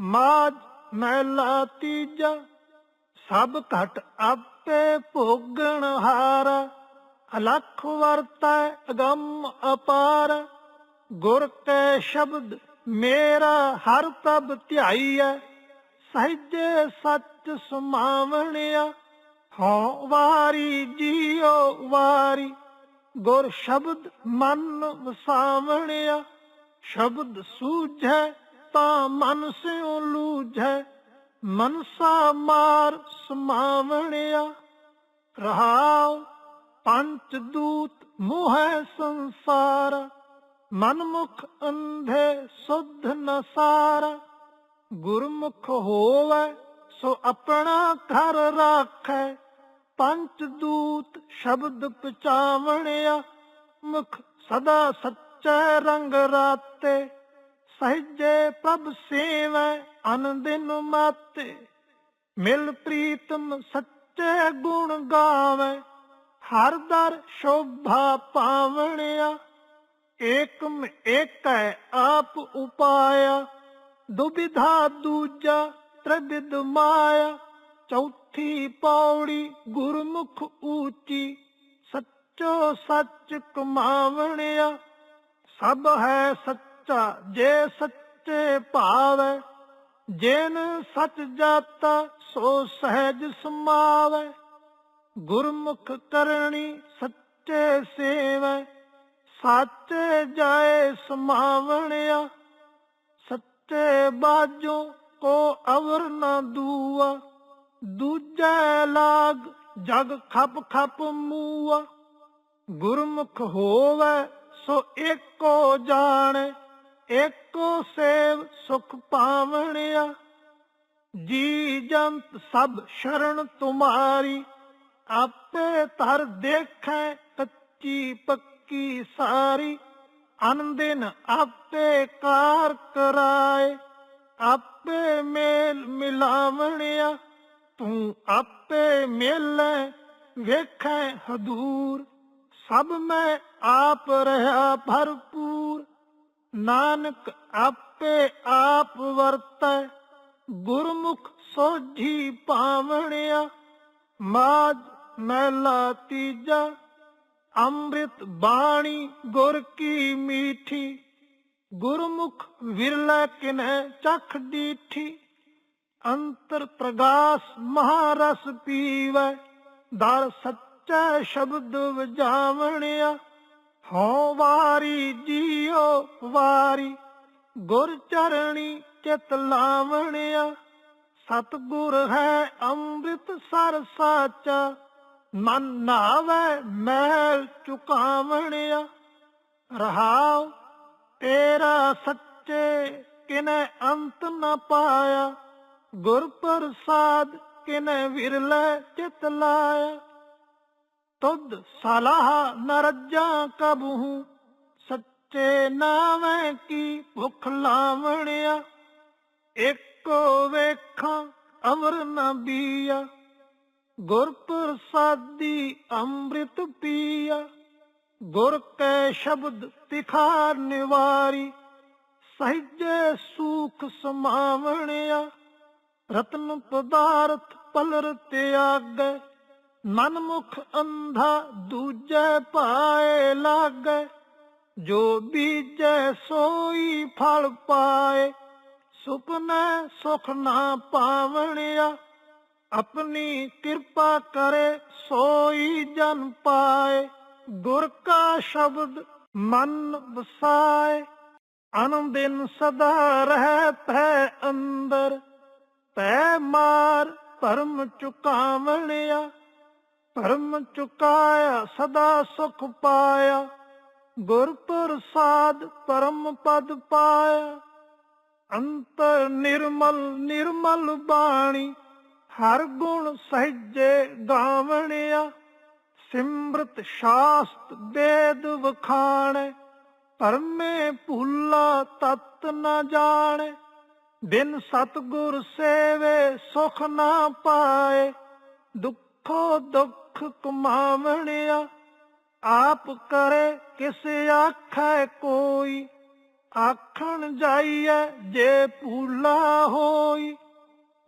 ਮਾਜ ਮੈਲਾ ਤੀਜਾ, ਸਭ ਘਟ ਆਪੇ ਭੋਗਣ ਹਾਰਾ। ਅਲਖ ਵਰਤੈ ਅਗੰਮ ਅਪਾਰ। ਗੁਰ ਕੈ ਸ਼ਬਦ ਮੇਰਾ ਹਰ ਤਬ ਧਿਆਈਐ। ਸਹਿਜੇ ਸੱਚ ਸਮਾਵਣਿਆ, ਹਉ ਵਾਰੀ ਜੀਉ ਵਾਰੀ। ਗੁਰ ਸ਼ਬਦ ਮਨ ਵਸਾਵਣਿਆ, ਸ਼ਬਦ ਸੂਝੈ ਤਾਂ ਮਨ ਸਿਉ ਲੂਝੈ, ਮਨਸਾ ਮਾਰ ਸਮਾਵਣਿਆ। ਰਹਾਉ ਪੰਚ ਦੂਤ ਮੋਹੈ ਸੰਸਾਰ, ਮਨਮੁਖ ਅੰਧੇ ਸੁਧ ਨਸਾਰ। ਗੁਰਮੁਖ ਹੋਵੈ, ਸੋ ਆਪਣਾ ਘਰ ਰਾਖੈ। ਪੰਚ ਦੂਤ ਸ਼ਬਦ ਪਚਾਵਣਿਆ ਮੁਖ ਸਦਾ ਸੱਚੈ ਰੰਗ ਰਾਤੇ। ਸਹਿਜੇ ਪ੍ਰਭ ਸੇਵੈ ਅਨੰਦਿਨ ਮਾਤੇ, ਮਿਲ ਪ੍ਰੀਤਮ ਸੱਚੇ ਗੁਣ ਗਾਵੇ, ਹਰ ਦਰ ਸ਼ੋਭਾ ਪਾਵਣਿਆ, ਏਕਮ ਏਕੈ ਆਪ ਉਪਾਇਆ, ਦੁਬਿਧਾ ਦੂਜਾ ਤ੍ਰਿਵਿਧ ਮਾਇਆ, ਚੌਥੀ ਪੌੜੀ ਗੁਰਮੁਖ ਊਚੀ, ਸੱਚੋ ਸੱਚ ਕਮਾਵਣਿਆ, ਸਭ ਹੈ ਸੱਚ ਜੇ ਸੱਚੇ ਭਾਵ, ਜਿਨ ਸੱਚ ਜਾਤਾ ਸੋ ਸਹਿਜ ਸਮਾਵੈ। ਗੁਰਮੁਖ ਕਰਨੀ ਸੱਚੇ ਸੇਵੈ, ਸਾਚੇ ਜਾਏ ਸਮਾਵਣਿਆ। ਸੱਚੇ ਬਾਜੋ ਕੋ ਅਵਰ ਨਾ ਦੂਆ, ਦੂਜੈ ਲਾਗ ਜਗ ਖਪ ਖਪ ਮੂਆ। ਗੁਰਮੁਖ ਹੋਵੇ ਸੋ ਏਕੋ ਜਾਣੇ ਏਕੋ ਸੇਵ ਸੁਖ ਪਾਵਣਿਆ, ਜੀ ਜੰਤ ਸਭ ਸ਼ਰਨ ਤੁਮਾਰੀ, ਆਪੇ ਧਰ ਦੇਖੈ ਕੱਚੀ ਪੱਕੀ ਸਾਰੀ, ਅਨੰਦਿਨ ਆਪੇ ਕਾਰ ਕਰਾਏ, ਆਪੇ ਮੇਲ ਮਿਲਾਵਣਿਆ, ਤੂੰ ਆਪੇ ਮੇਲੇ ਵੇਖੈ ਹਦੂਰ, ਸਭ ਮੈਂ ਆਪ ਰਹਾ ਭਰਪੂਰ। ਨਾਨਕ ਆਪੇ ਆਪ ਵਰਤੈ, ਗੁਰਮੁਖ ਸੋਝੀ ਪਾਵਣਿਆ ਮਾਜ ਮੈਲਾ ਤੀਜਾ, ਅੰਮ੍ਰਿਤ ਬਾਣੀ ਗੁਰ ਕੀ ਮੀਠੀ, ਗੁਰਮੁਖ ਵਿਰਲਾ ਕਿਨੈ ਚਖ ਡੀਠੀ, ਅੰਤਰ ਪ੍ਰਗਾਸ ਮਹਾਰਸ ਪੀਵੈ, ਦਰ ਸੱਚਾ ਸ਼ਬਦ ਵਜਾਵਣਿਆ। ਹਉ ਵਾਰੀ ਜੀਉ ਵਾਰੀ, ਗੁਰ ਚਰਣੀ ਚਿਤ ਲਾਵਣਿਆ। ਸਤਗੁਰ ਹੈ ਅੰਮ੍ਰਿਤ ਸਰ ਸਾਚਾ, ਮਨ ਨਾਵੇ ਮਹਿਲ ਚੁਕਾਵਣਿਆ। ਰਹਾਉ ਤੇਰਾ ਸੱਚੇ ਕਿਨੇ ਅੰਤ ਨ ਪਾਇਆ, ਗੁਰ ਪ੍ਰਸਾਦ ਕਿਨੇ ਵਿਰਲੇ ਚਿਤ ਲਾਇਆ। ਤੁਧ ਸਲਾਹ ਨ ਰੱਜਾਂ ਕਬਹੂ। ਸੱਚੇ ਨਾਵੇਂ ਕੀ ਭੁਖ ਲਾਵਣਿਆ। ਏਕੋ ਵੇਖਾਂ ਅਮਰ ਨ ਬੀਆ। ਗੁਰ ਪ੍ਰਸਾਦੀ ਅੰਮ੍ਰਿਤ ਪੀਆ। ਗੁਰ ਕੈ ਸ਼ਬਦ ਤਿਖਾਰ ਨਿਵਾਰੀ। ਸਹਿਜੇ ਸੂਖ ਸਮਾਵਣਿਆ। ਰਤਨ ਪਦਾਰਥ ਪਲਰ ਤਿਆਗੈ। ਮਨਮੁਖ ਅੰਧਾ ਦੂਜੈ ਪਾਏ ਲਾਗੈ, ਜੋ ਬੀਜੈ ਸੋਈ ਫਲ ਪਾਏ। ਸੁਪਨੇ ਸੁਖ ਨਾ ਪਾਵਣਿਆ, ਆਪਣੀ ਕਿਰਪਾ ਕਰੇ ਸੋਈ ਜਨ ਪਾਏ। ਗੁਰ ਕਾ ਸ਼ਬਦ ਮਨ ਵਸਾਏ ਅਨੰਦਿਨ ਸਦਾ ਰਹਿਤ ਹੈ ਅੰਦਰ। ਪੈ ਮਾਰ ਪਰਮ ਚੁਕਾਵਣਿਆ ਪਰਮ ਚੁਕਾਇਆ, ਸਦਾ ਸੁਖ ਪਾਇਆ। ਗੁਰ ਪ੍ਰਸਾਦ ਪਰਮ ਪਦ ਪਾਇਆ। ਅੰਤਰ ਨਿਰਮਲ ਨਿਰਮਲ ਬਾਣੀ, ਹਰ ਗੁਣ ਸਹਿਜੇ ਗਾਵਣਿਆ। ਸਿਮਰਤ ਸ਼ਾਸਤ ਵੇਦ ਵਖਾਣੈ, ਪਰਮੇ ਭੁੱਲਾ ਤਤ ਨ ਜਾਣੈ। ਬਿਨ ਸਤਗੁਰ ਸੇਵੇ ਸੁਖ ਨਾ ਪਾਏ, ਦੁਖੋ ਦੁੱਖ ਕਮਾਵਣਿਆ ਆਪ ਕਰੇ ਕਿਸ ਆਖੈ ਕੋਈ? ਆਖਣ ਜਾਈਐ ਜੇ ਭੂਲਾ ਹੋਈ,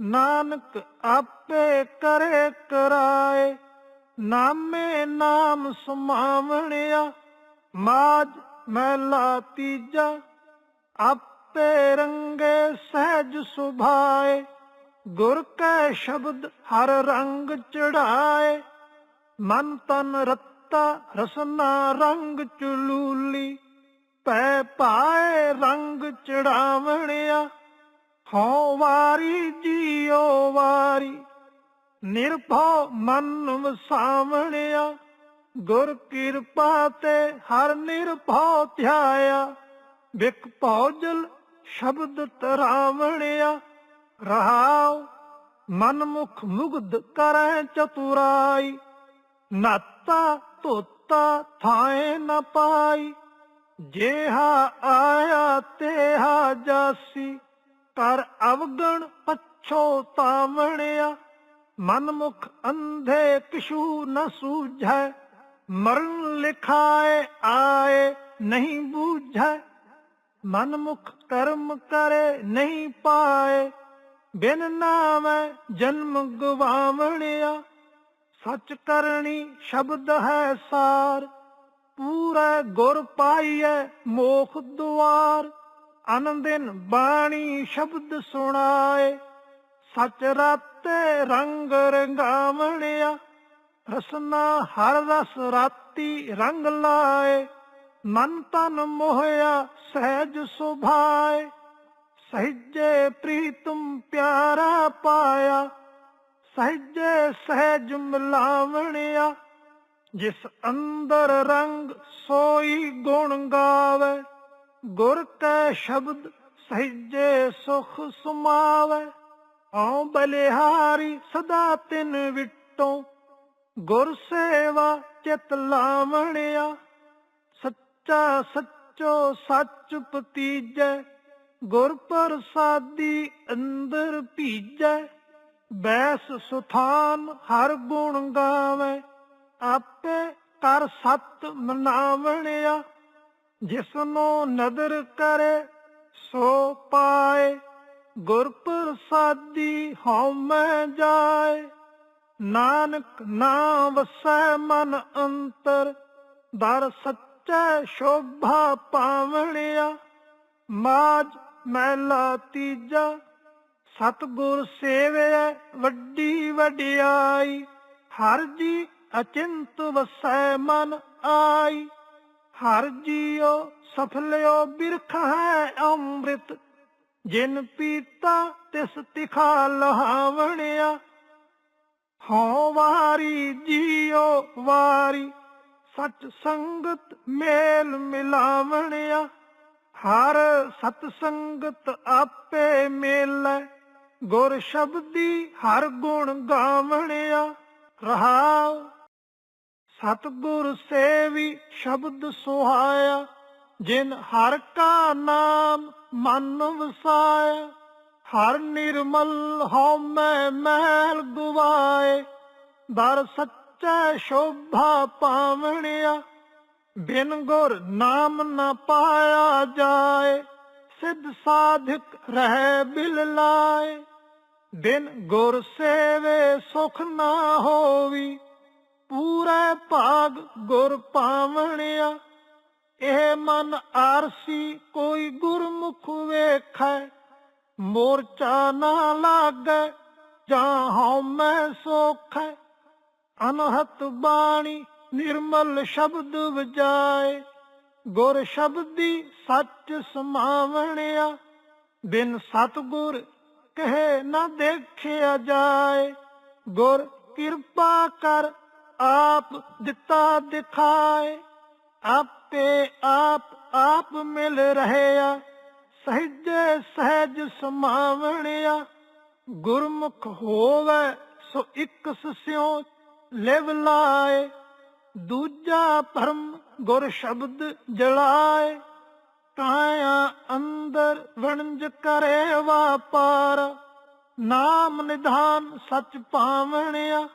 ਨਾਨਕ ਆਪੇ ਕਰੇ ਕਰਾਏ। ਨਾਮੇ ਨਾਮ ਸਮਾਵਣਿਆ ਮਾਜ ਮੈਲਾ ਤੀਜਾ, ਆਪੇ ਰੰਗੇ ਸਹਿਜ ਸੁਭਾਏ। ਗੁਰ ਕੈ ਸ਼ਬਦ ਹਰ ਰੰਗ ਚੜਾਏ। ਮਨ ਤਨ ਰੱਤਾ ਰਸਨਾ ਰੰਗ ਚੁਲੂਲੀ, ਪੈ ਪਾਏ ਰੰਗ ਚੜਾਵਣਿਆ। ਹਉ ਵਾਰੀ ਜੀਓ ਵਾਰੀ, ਨਿਰਭਉ ਮਨ ਵਸਾਵਣਿਆ। ਗੁਰ ਕਿਰਪਾ ਤੇ ਹਰ ਨਿਰਭਉ ਧਿਆਇਆ ਵਿਕ ਭੌਜਲ ਸ਼ਬਦ ਤਰਾਵਣਿਆ। ਰਹਾਉ ਮਨ ਮੁਖ ਮੁਗਧ ਕਰੈ ਚਤੁਰਾਈ ਨਾਤਾ ਧੋਤਾ ਥਾਏ ਨਾ ਪਾਈ, ਜੇਹਾ ਆਇਆ ਤੇਹਾ ਜਾਸੀ। ਕਰ ਅਵਗਣ ਪਛੋਤਾਵਣਿਆ ਮਨ ਮੁਖ ਅੰਧੇ ਕਿਛੂ ਨ ਸੂਝੈ। ਮਰਨ ਲਿਖਾਏ ਆਏ ਨਹੀਂ ਬੂਝੈ ਮਨ ਮੁਖ ਕਰਮ ਕਰੇ ਨਹੀਂ ਪਾਏ। ਬਿਨ ਨਾਮੈ ਜਨਮ ਗਵਾਵਣਿਆ ਸੱਚ ਕਰਨੀ ਸ਼ਬਦ ਹੈ ਸਾਰ। ਪੂਰਾ ਗੁਰ ਪਾਈਐ ਮੋਖ ਦੁਆਰ। ਆਨੰਦਿਨ ਬਾਣੀ ਸ਼ਬਦ ਸੁਣਾਏ। ਸੱਚ ਰਾਤੇ ਰੰਗ ਰੰਗਾਵਣਿਆ। ਰਸਨਾ ਹਰ ਰਸ ਰਾਤੀ ਰੰਗ ਲਾਏ। ਮਨ ਤਨ ਮੋਹਿਆ ਸਹਿਜ ਸੁਭਾਏ। ਸਹਿਜੇ ਪ੍ਰੀਤਮ ਪਿਆਰਾ ਪਾਇਆ। ਸਹਿਜੇ ਸਹਿਜ ਮਿਲਾਵਣਿਆ, ਜਿਸ ਅੰਦਰ ਰੰਗ ਸੋਈ ਗੁਣ ਗਾਵੇ, ਗੁਰ ਕੈ ਸ਼ਬਦ ਸਹਿਜੇ ਸੁਖ ਸਮਾਵੇ। ਆਉ ਬਲਿਹਾਰੀ ਸਦਾ ਤਿਨ ਵਿਟੋ, ਗੁਰ ਸੇਵਾ ਚਿਤ ਲਾਵਣਿਆ, ਸੱਚਾ ਸੱਚੋ ਸੱਚ ਪਤੀਜੈ ਗੁਰ ਪ੍ਰਸਾਦੀ ਅੰਦਰ ਭੀਜੈ। ਬੈਸ ਸੁਥਾਨ ਹਰ ਗੁਣ ਗਾਵੇ, ਆਪੇ ਕਰ ਸਤ ਮਨਾਵਣਿਆ। ਜਿਸਨੂੰ ਨਦਰ ਕਰੇ, ਸੋ ਪਾਏ। ਗੁਰ ਪ੍ਰਸਾਦੀ ਹਉਮੈ ਜਾਏ। ਨਾਨਕ ਨਾਮ ਵਸੈ ਮਨ ਅੰਤਰ, ਦਰ ਸੱਚੈ ਸ਼ੋਭਾ ਪਾਵਣਿਆ। ਮਾਜ ਮੈਲਾ ਤੀਜਾ ਸਤਗੁਰ ਸੇਵੇ ਵੱਡੀ ਵਡਿਆਈ, ਹਰ ਜੀ ਅਚਿੰਤ ਵਸੈ ਮਨ ਆਈ। ਹਰ ਜੀਓ ਸਫਲਿਓ ਬਿਰਖ ਹੈ ਅੰਮ੍ਰਿਤ, ਜਿਨ ਪੀਤਾ ਤਿਸ ਤਿਖਾ ਲਹਾਵਣਿਆ। ਹਉ ਵਾਰੀ ਜੀਉ ਵਾਰੀ, ਸਚ ਸੰਗਤ ਮੇਲ ਮਿਲਾਵਣਿਆ। ਹਰ ਸਤ ਸੰਗਤ ਆਪੇ ਮੇਲੈ ਗੁਰ ਸ਼ਬਦੀ ਹਰ ਗੁਣ ਗਾਵਣਿਆ ਰਹਾਉ। ਸਤਗੁਰ ਸੇਵੀ ਸ਼ਬਦ ਸੁਹਾਇਆ, ਜਿਨ ਹਰ ਕਾ ਨਾਮ ਮਨ ਵਸਾਇਆ। ਹਰ ਨਿਰਮਲ ਹਉਮੈ ਮਹਿਲ ਗਵਾਏ, ਦਰ ਸੱਚੈ ਸ਼ੋਭਾ ਪਾਵਣਿਆ। ਬਿਨ ਗੁਰ ਨਾਮ ਨਾ ਪਾਇਆ ਜਾਏ, ਸਿੱਧ ਸਾਧਕ ਰਹਿ ਬਿਲ ਲਾਏ। ਬਿਨ ਗੁਰ ਸੇਵੇ ਸੁਖ ਨਾ ਹੋਵੀ, ਪੂਰੇ ਭਾਗ ਗੁਰ ਪਾਵਣਿਆ। ਇਹ ਮਨ ਆਰਸੀ ਕੋਈ ਗੁਰਮੁਖ ਵੇਖੈ, ਮੋਰਚਾ ਨਾ ਲਾਗੈ, ਜਾਂ ਹਉ ਮੈਂ ਸੋਖੈ। ਅਨਹਤ ਬਾਣੀ ਨਿਰਮਲ ਸ਼ਬਦ ਵਜਾਏ, ਗੁਰ ਸ਼ਬਦੀ ਸੱਚ ਸਮਾਵਣਿਆ। ਬਿਨ ਸਤਗੁਰ ਕਹੇ ਨਾ ਦੇਖਿਆ ਜਾਏ। ਗੁਰ ਕਿਰਪਾ ਕਰ ਆਪ ਦਿੱਤਾ ਦਿਖਾਏ। ਆਪੇ ਆਪ ਆਪ ਮਿਲ ਰਹਿਆ। ਸਹਿਜੇ ਸਹਿਜ ਸਮਾਵਣਿਆ। ਗੁਰਮੁਖ ਹੋਵੇ ਸੋ ਇੱਕ ਸਿਉ ਲਿਵ ਲਾਏ। ਦੂਜਾ ਭਰਮ ਗੁਰ ਸ਼ਬਦ ਜਲਾਏ। ਕਾਇਆ ਅੰਦਰ ਵਣਜ ਕਰੇ ਵਾਪਾਰ, ਨਾਮ ਨਿਧਾਨ ਸਚ ਪਾਵਣਿਆ,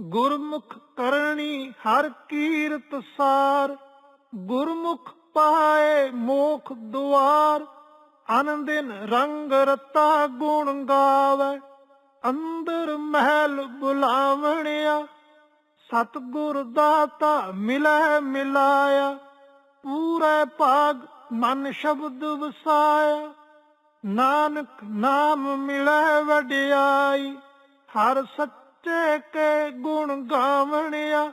ਗੁਰਮੁਖ ਕਰਨੀ ਹਰ ਕੀਰਤ ਸਾਰ, ਗੁਰਮੁਖ ਪਾਏ ਮੋਖ ਦੁਆਰ ਅਨ ਰੰਗ ਰਤਾ ਗੁਣ ਗਾਵੇ, ਅੰਦਰ ਮਹਿਲ ਬੁਲਾਵਣਿਆ, ਸਤਿਗੁਰ ਦਾਤਾ ਮਿਲੈ ਮਿਲਾਇਆ, ਪੂਰੇ ਭਾਗ ਮਨ ਸ਼ਬਦ ਵਸਾਇਆ ਨਾਨਕ ਨਾਮ ਮਿਲੈ ਵਡਿਆਈ ਹਰ ਸੱਚੇ ਕੇ ਗੁਣ ਗਾਵਣਿਆ